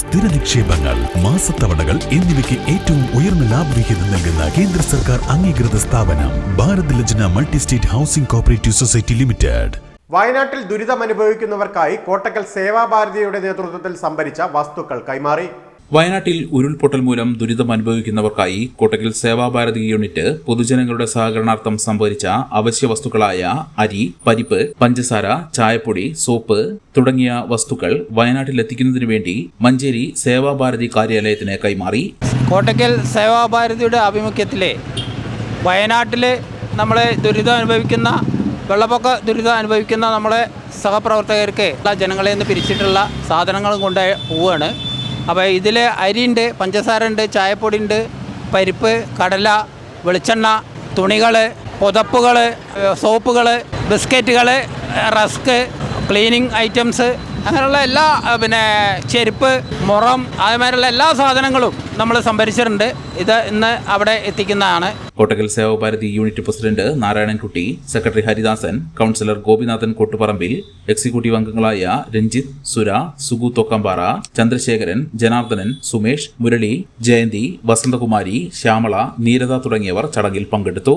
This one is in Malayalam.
സ്ഥിര നിക്ഷേപങ്ങൾ മാസത്തവണകൾ എന്നിവയ്ക്ക് ഏറ്റവും ഉയർന്ന ലാഭവിഹിതം നൽകുന്ന കേന്ദ്ര സർക്കാർ അംഗീകൃത സ്ഥാപനം Bharat Lajna multi state housing cooperative society limited. വയനാട്ടിൽ ദുരിതമനുഭവിക്കുന്നവർക്കായി കോട്ടക്കൽ സേവാഭാരതിയുടെ നേതൃത്വത്തിൽ സംഭരിച്ച വസ്തുക്കൾ കൈമാറി. വയനാട്ടിൽ ഉരുൾപൊട്ടൽ മൂലം ദുരിതം അനുഭവിക്കുന്നവർക്കായി കോട്ടക്കൽ സേവാഭാരതി യൂണിറ്റ് പൊതുജനങ്ങളുടെ സഹകരണാർത്ഥം സംഭരിച്ച അവശ്യ വസ്തുക്കളായ അരി പരിപ്പ് പഞ്ചസാര ചായപ്പൊടി സോപ്പ് തുടങ്ങിയ വസ്തുക്കൾ വയനാട്ടിൽ എത്തിക്കുന്നതിനു വേണ്ടി മഞ്ചേരി സേവാഭാരതി കാര്യാലയത്തിന് കൈമാറി. കോട്ടക്കൽ സേവാഭാരതിയുടെ ആഭിമുഖ്യത്തിലെ വയനാട്ടിലെ നമ്മളെ ദുരിതം അനുഭവിക്കുന്ന വെള്ളപ്പൊക്ക ദുരിതം അനുഭവിക്കുന്ന നമ്മളെ സഹപ്രവർത്തകർക്ക് എല്ലാ ജനങ്ങളിൽ നിന്ന് പിരിച്ചിട്ടുള്ള സാധനങ്ങളും കൊണ്ട് പോവുകയാണ്. അപ്പോൾ ഇതിൽ അരിയുണ്ട് പഞ്ചസാര ഉണ്ട് ചായപ്പൊടി ഉണ്ട് പരിപ്പ് കടല വെളിച്ചെണ്ണ തുണികൾ പുതപ്പുകൾ സോപ്പുകൾ ബിസ്ക്കറ്റുകൾ റസ്ക് ക്ലീനിങ് ഐറ്റംസ് അങ്ങനെയുള്ള എല്ലാ പിന്നെ ചെരുപ്പ് മുറം അതുമാതിരിയുള്ള എല്ലാ സാധനങ്ങളും നമ്മൾ സംഭരിച്ചിട്ടുണ്ട്. ഇത് ഇന്ന് അവിടെ എത്തിക്കുന്നതാണ്. Kottakkal Sevabharati unit president Narayanankutty secretary Haridasan councillor Gopinathan Kottuparambil executive അംഗങ്ങളായ രഞ്ജിത്ത് സുര സുഗു തൊക്കമ്പാറ ചന്ദ്രശേഖരൻ ജനാർദ്ദനൻ സുമേഷ് മുരളി ജയന്തി വസന്തകുമാരി ശ്യാമള നീരത തുടങ്ങിയവർ ചടങ്ങിൽ പങ്കെടുത്തു.